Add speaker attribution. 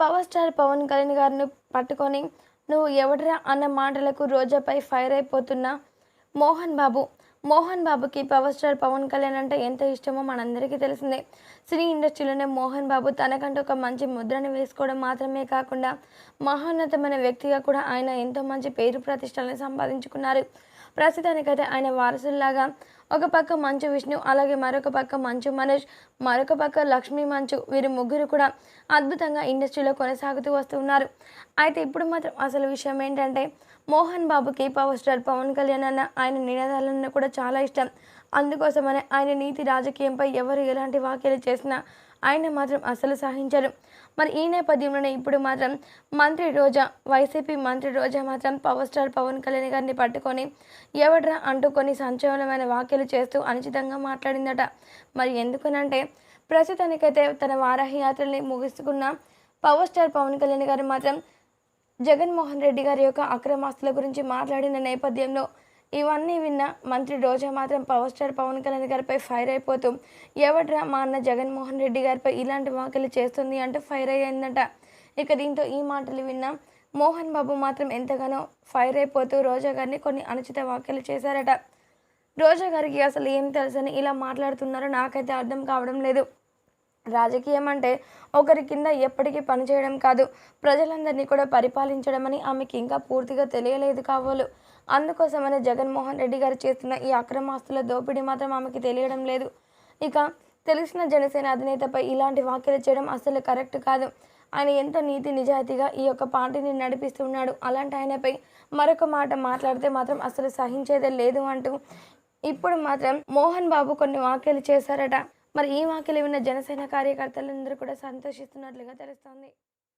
Speaker 1: Power star Pawan Kalyan గారిని పట్టుకొని నువ్వు ఎవడరా అన్న మాటలకు రోజాపై ఫైర్ అయిపోతున్న? మోహన్ బాబు మోహన్ బాబుకి పవర్ స్టార్ పవన్ కళ్యాణ్ అంటే ఎంత ఇష్టమో మనందరికీ తెలిసిందే. సినీ ఇండస్ట్రీలోనే మోహన్ బాబు తనకంటూ ఒక మంచి ముద్రని వేసుకోవడం మాత్రమే కాకుండా మహోన్నతమైన వ్యక్తిగా కూడా ఆయన ఎంతో మంచి పేరు ప్రతిష్టలను సంపాదించుకున్నారు. ప్రస్తుతానికైతే ఆయన వారసుల్లాగా ఒక పక్క మంచు విష్ణు అలాగే మరొక పక్క మంచు మనోజ్ మరొక పక్క లక్ష్మీ మంచు. వీరు ముగ్గురు కూడా అద్భుతంగా ఇండస్ట్రీలో కొనసాగుతూ వస్తున్నారు అయితే ఇప్పుడు మాత్రం అసలు విషయం ఏంటంటే మోహన్ బాబుకి పవర్ స్టార్ పవన్ కళ్యాణ్ అన్న ఆయన నినాదాలన్న కూడా చాలా ఇష్టం. అందుకోసమనే ఆయన నీతి రాజకీయంపై ఎవరు ఎలాంటి వ్యాఖ్యలు చేసినా ఆయన మాత్రం అసలు సహించరు. మరి ఈ నేపథ్యంలోనే ఇప్పుడు మాత్రం మంత్రి రోజా వైసీపీ మంత్రి రోజా మాత్రం పవర్ స్టార్ పవన్ కళ్యాణ్ గారిని పట్టుకొని ఎవడ్రా అంటూ కొన్ని సంచలనమైన వ్యాఖ్యలు చేస్తూ అనుచితంగా మాట్లాడిందట. మరి ఎందుకనంటే ప్రస్తుతానికైతే తన వారాహి యాత్రల్ని ముగిస్తుకున్న పవర్ స్టార్ పవన్ కళ్యాణ్ గారు మాత్రం జగన్మోహన్ రెడ్డి గారి యొక్క అక్రమాస్తుల గురించి మాట్లాడిన నేపథ్యంలో ఇవన్నీ విన్న మంత్రి రోజా మాత్రం పవర్ స్టార్ పవన్ కళ్యాణ్ గారిపై ఫైర్ అయిపోతూ ఎవడ్రా మా అన్న జగన్మోహన్ రెడ్డి గారిపై ఇలాంటి వాకలు చేస్తుంది అంటే ఫైర్ అయ్యిందట. ఇక దీంతో ఈ మాటలు విన్న మోహన్ బాబు మాత్రం ఎంతగానో ఫైర్ అయిపోతూ రోజా గారిని కొన్ని అనుచిత వ్యాఖ్యలు చేశారట. రోజా గారికి అసలు ఏం తెలుసని ఇలా మాట్లాడుతున్నారో నాకైతే అర్థం కావడం లేదు. రాజకీయం అంటే ఒకరి కింద ఎప్పటికీ పనిచేయడం కాదు. ప్రజలందరినీ కూడా పరిపాలించడం అని ఆమెకి ఇంకా పూర్తిగా తెలియలేదు కావాలి అందుకోసమనే జగన్మోహన్ రెడ్డి గారు చేస్తున్న ఈ అక్రమాస్తుల దోపిడీ మాత్రం ఆమెకి తెలియడం లేదు. ఇక తెలిసిన జనసేన అధినేతపై ఇలాంటి వ్యాఖ్యలు చేయడం అసలు కరెక్ట్ కాదు. ఆయన ఎంతో నీతి నిజాయితీగా ఈ యొక్క పార్టీని నడిపిస్తున్నాడు అలాంటి ఆయనపై మరొక మాట మాట్లాడితే మాత్రం అసలు సహించేదే లేదు అంటూ ఇప్పుడు మాత్రం మోహన్ బాబు కొన్ని వ్యాఖ్యలు చేశారట. మరి ఈ వ్యాఖ్యలు విన్న జనసేన కార్యకర్తలందరూ కూడా సంతోషిస్తున్నట్లుగా తెలుస్తోంది.